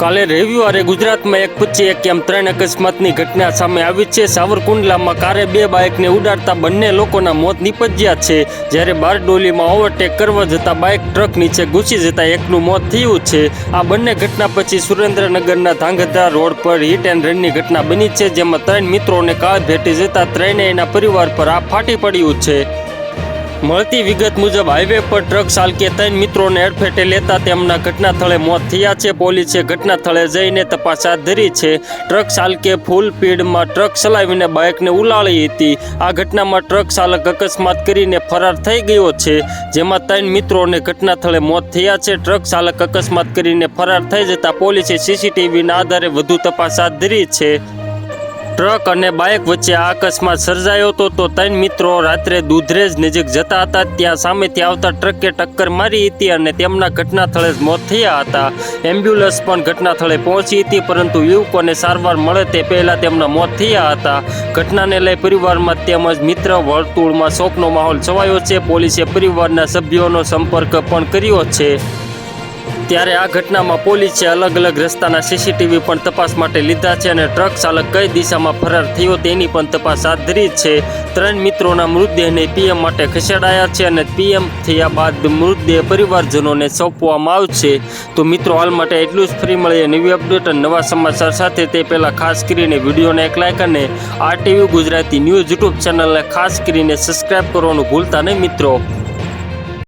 કાલે રવિવારે ગુજરાતમાં એક પછી એક એમ ત્રણ અકસ્માતની ઘટના સામે આવી છે. સાવરકુંડલામાં કારે બે બાઇકને ઉડાડતા બંને લોકોના મોત નિપજ્યા છે. જ્યારે બારડોલીમાં ઓવરટેક કરવા જતાં બાઇક ટ્રક નીચે ઘૂસી જતા એકનું મોત થયું છે. આ બંને ઘટના પછી સુરેન્દ્રનગરના ધાંગધ્રા રોડ પર હિટ એન્ડ રનની ઘટના બની છે, જેમાં ત્રણ મિત્રોને કાર ભેટી જતા ત્રણેયના પરિવાર પર આ ફાટી પડ્યું છે. મળતી વિગત મુજબ હાઈવે પર ટ્રક ચાલકે ત્રણ મિત્રોને અડફેટે લેતા તેમના ઘટના સ્થળે મોત થયા છે. પોલીસે ઘટના સ્થળે જઈને તપાસ હાથ ધરી છે. ટ્રક ચાલકે ફૂલ સ્પીડમાં ટ્રક ચલાવીને બાઇકને ઉલાળી હતી. આ ઘટનામાં ટ્રક ચાલક અકસ્માત કરીને ફરાર થઈ ગયો છે. જેમાં ત્રણ મિત્રોને ઘટના સ્થળે મોત થયા છે. ટ્રક ચાલક અકસ્માત કરીને ફરાર થઈ જતા પોલીસે સીસીટીવીના આધારે વધુ તપાસ હાથ ધરી છે. ટ્રક અને બાઇક વચ્ચે આ અકસ્માત સર્જાયો હતો તો ત્રણ મિત્રો રાત્રે દુધરેજ નજીક જતા હતા. ત્યાં સામેથી આવતા ટ્રકે ટક્કર મારી હતી અને તેમના ઘટના સ્થળે જ મોત થયા હતા. એમ્બ્યુલન્સ પણ ઘટના સ્થળે પહોંચી હતી, પરંતુ યુવકોને સારવાર મળે તે પહેલાં તેમના મોત થયા હતા. ઘટનાને લઈ પરિવારમાં તેમજ મિત્ર વર્તુળમાં શોકનો માહોલ છવાયો છે. પોલીસે પરિવારના સભ્યોનો સંપર્ક પણ કર્યો છે. ત્યારે આ ઘટનામાં પોલીસે અલગ અલગ રસ્તાના સીસીટીવી પણ તપાસ માટે લીધા છે અને ટ્રક ચાલક કઈ દિશામાં ફરાર થયો તેની પણ તપાસ હાથ ધરી છે. ત્રણ મિત્રોના મૃતદેહને પીએમ માટે ખસેડાયા છે અને પીએમ થયા બાદ મૃતદેહ પરિવારજનોને સોંપવામાં આવશે. તો મિત્રો, હાલ માટે એટલું જ. ફ્રી મળીએ નવી અપડેટ અને નવા સમાચાર સાથે. તે પહેલાં ખાસ કરીને વિડીયોને એક લાઇક અને આરટીવી ગુજરાતી ન્યૂઝ યુટ્યુબ ચેનલને ખાસ કરીને સબસ્ક્રાઇબ કરવાનું ભૂલતા નહીં મિત્રો.